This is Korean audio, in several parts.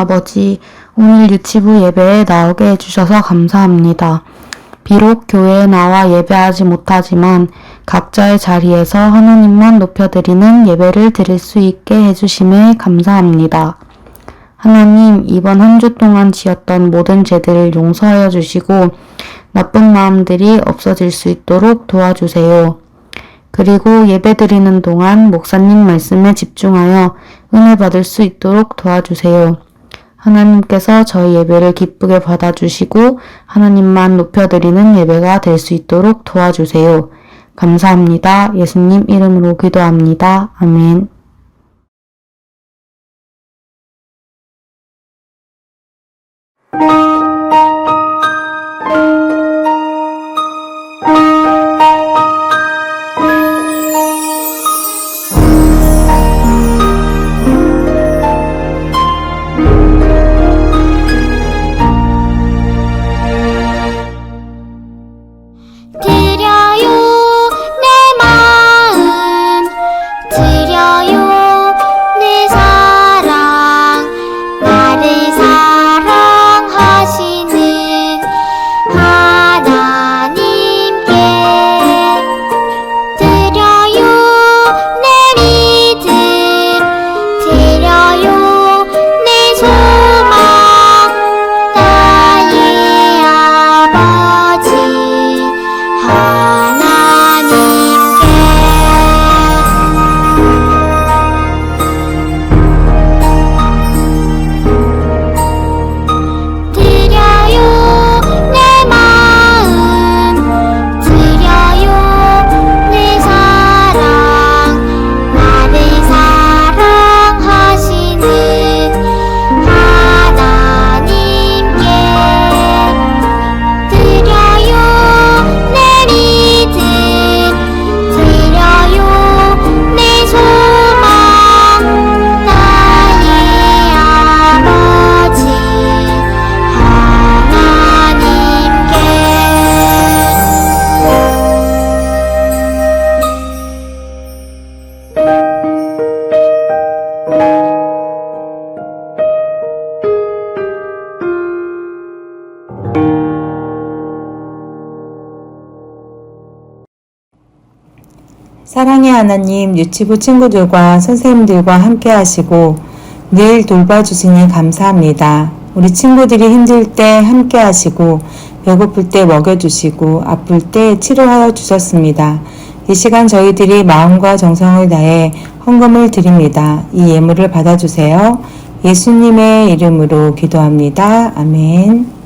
아버지, 오늘 유치부 예배에 나오게 해주셔서 감사합니다. 비록 교회에 나와 예배하지 못하지만 각자의 자리에서 하나님만 높여드리는 예배를 드릴 수 있게 해주심에 감사합니다. 하나님, 이번 한 주 동안 지었던 모든 죄들을 용서하여 주시고 나쁜 마음들이 없어질 수 있도록 도와주세요. 그리고 예배 드리는 동안 목사님 말씀에 집중하여 은혜 받을 수 있도록 도와주세요. 하나님께서 저희 예배를 기쁘게 받아주시고 하나님만 높여드리는 예배가 될 수 있도록 도와주세요. 감사합니다. 예수님 이름으로 기도합니다. 아멘. 사랑의 하나님 유치부 친구들과 선생님들과 함께 하시고 늘 돌봐주시니 감사합니다. 우리 친구들이 힘들 때 함께 하시고 배고플 때 먹여주시고 아플 때 치료하여 주셨습니다. 이 시간 저희들이 마음과 정성을 다해 헌금을 드립니다. 이 예물을 받아주세요. 예수님의 이름으로 기도합니다. 아멘.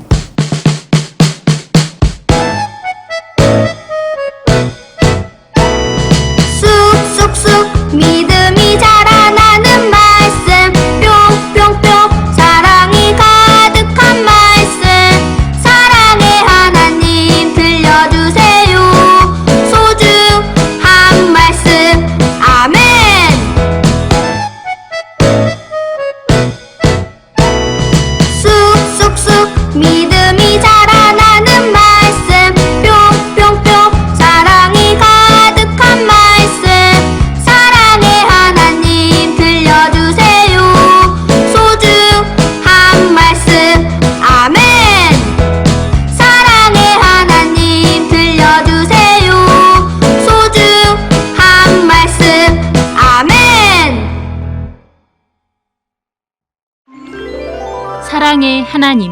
사랑의 하나님.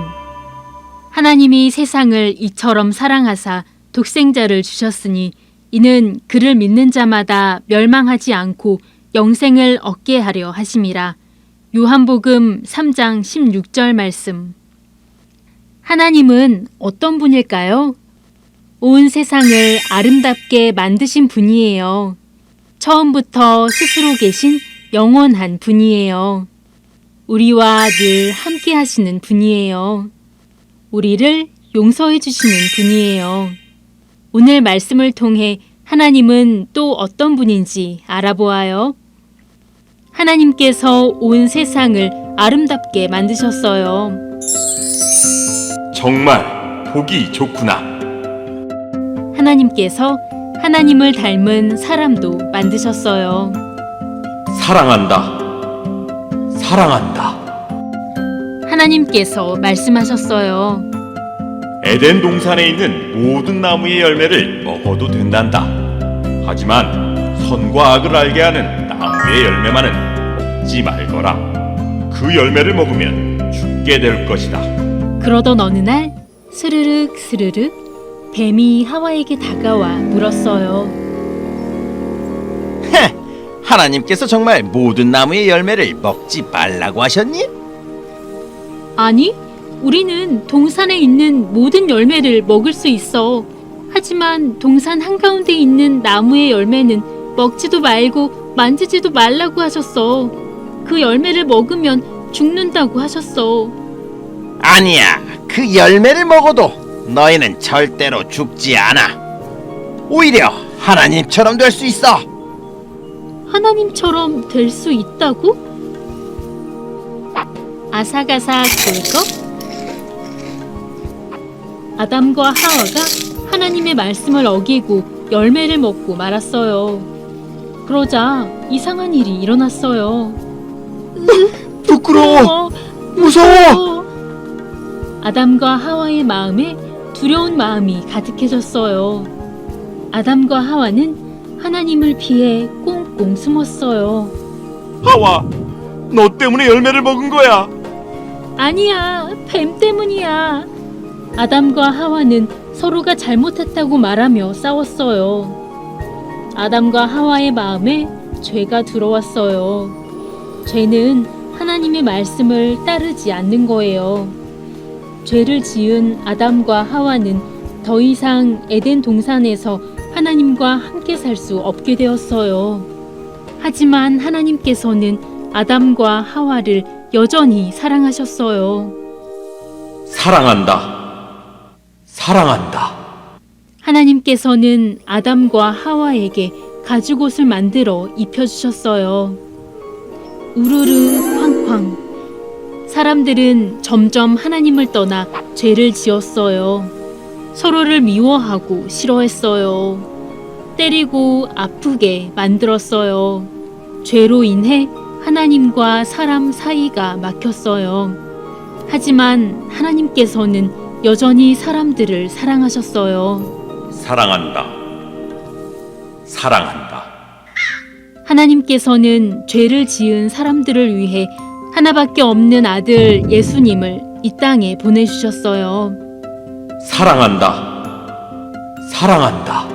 하나님이 세상을 이처럼 사랑하사 독생자를 주셨으니 이는 그를 믿는 자마다 멸망하지 않고 영생을 얻게 하려 하심이라. 요한복음 3장 16절 말씀. 하나님은 어떤 분일까요? 온 세상을 아름답게 만드신 분이에요. 처음부터 스스로 계신 영원한 분이에요. 우리와 늘 함께 하시는 분이에요. 우리를 용서해 주시는 분이에요. 오늘 말씀을 통해 하나님은 또 어떤 분인지 알아보아요. 하나님께서 온 세상을 아름답게 만드셨어요. 정말 보기 좋구나. 하나님께서 하나님을 닮은 사람도 만드셨어요. 사랑한다. 사랑한다. 하나님께서 말씀하셨어요. 에덴 동산에 있는 모든 나무의 열매를 먹어도 된단다. 하지만 선과 악을 알게 하는 나무의 열매만은 먹지 말거라. 그 열매를 먹으면 죽게 될 것이다. 그러던 어느 날 스르륵 스르륵 뱀이 하와에게 다가와 물었어요. 하나님께서 정말 모든 나무의 열매를 먹지 말라고 하셨니? 아니, 우리는 동산에 있는 모든 열매를 먹을 수 있어. 하지만 동산 한가운데 있는 나무의 열매는 먹지도 말고 만지지도 말라고 하셨어. 그 열매를 먹으면 죽는다고 하셨어. 아니야. 그 열매를 먹어도 너희는 절대로 죽지 않아. 오히려 하나님처럼 될 수 있어. 하나님처럼 될 수 있다고? 아삭아삭 꿀꺽 아담과 하와가 하나님의 말씀을 어기고 열매를 먹고 말았어요. 그러자 이상한 일이 일어났어요. 부끄러워. 어, 무서워. 아담과 하와의 마음에 두려운 마음이 가득해졌어요. 아담과 하와는 하나님을 피해 꽁꽁 숨었어요. 하와, 너 때문에 열매를 먹은 거야. 아니야, 뱀 때문이야. 아담과 하와는 서로가 잘못했다고 말하며 싸웠어요. 아담과 하와의 마음에 죄가 들어왔어요. 죄는 하나님의 말씀을 따르지 않는 거예요. 죄를 지은 아담과 하와는 더 이상 에덴 동산에서 하나님과 함께 살 수 없게 되었어요. 하지만 하나님께서는 아담과 하와를 여전히 사랑하셨어요. 사랑한다. 사랑한다. 하나님께서는 아담과 하와에게 가죽옷을 만들어 입혀주셨어요. 우르르 쾅쾅. 사람들은 점점 하나님을 떠나 죄를 지었어요. 서로를 미워하고 싫어했어요. 때리고 아프게 만들었어요. 죄로 인해 하나님과 사람 사이가 막혔어요. 하지만 하나님께서는 여전히 사람들을 사랑하셨어요. 사랑한다. 사랑한다. 하나님께서는 죄를 지은 사람들을 위해 하나밖에 없는 아들 예수님을 이 땅에 보내주셨어요. 사랑한다. 사랑한다.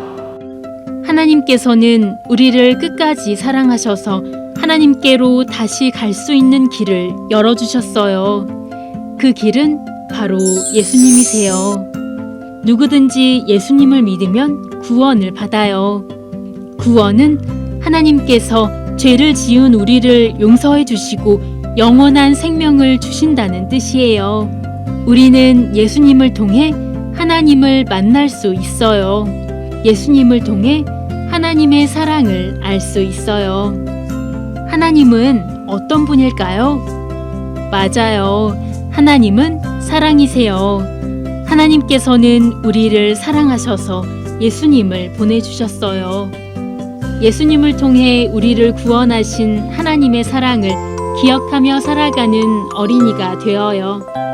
하나님께서는 우리를 끝까지 사랑하셔서 하나님께로 다시 갈 수 있는 길을 열어주셨어요. 그 길은 바로 예수님이세요. 누구든지 예수님을 믿으면 구원을 받아요. 구원은 하나님께서 죄를 지은 우리를 용서해 주시고 영원한 생명을 주신다는 뜻이에요. 우리는 예수님을 통해 하나님을 만날 수 있어요. 예수님을 통해 하나님의 사랑을 알 수 있어요. 하나님은 어떤 분일까요? 맞아요. 하나님은 사랑이세요. 하나님께서는 우리를 사랑하셔서 예수님을 보내주셨어요. 예수님을 통해 우리를 구원하신 하나님의 사랑을 기억하며 살아가는 어린이가 되어요.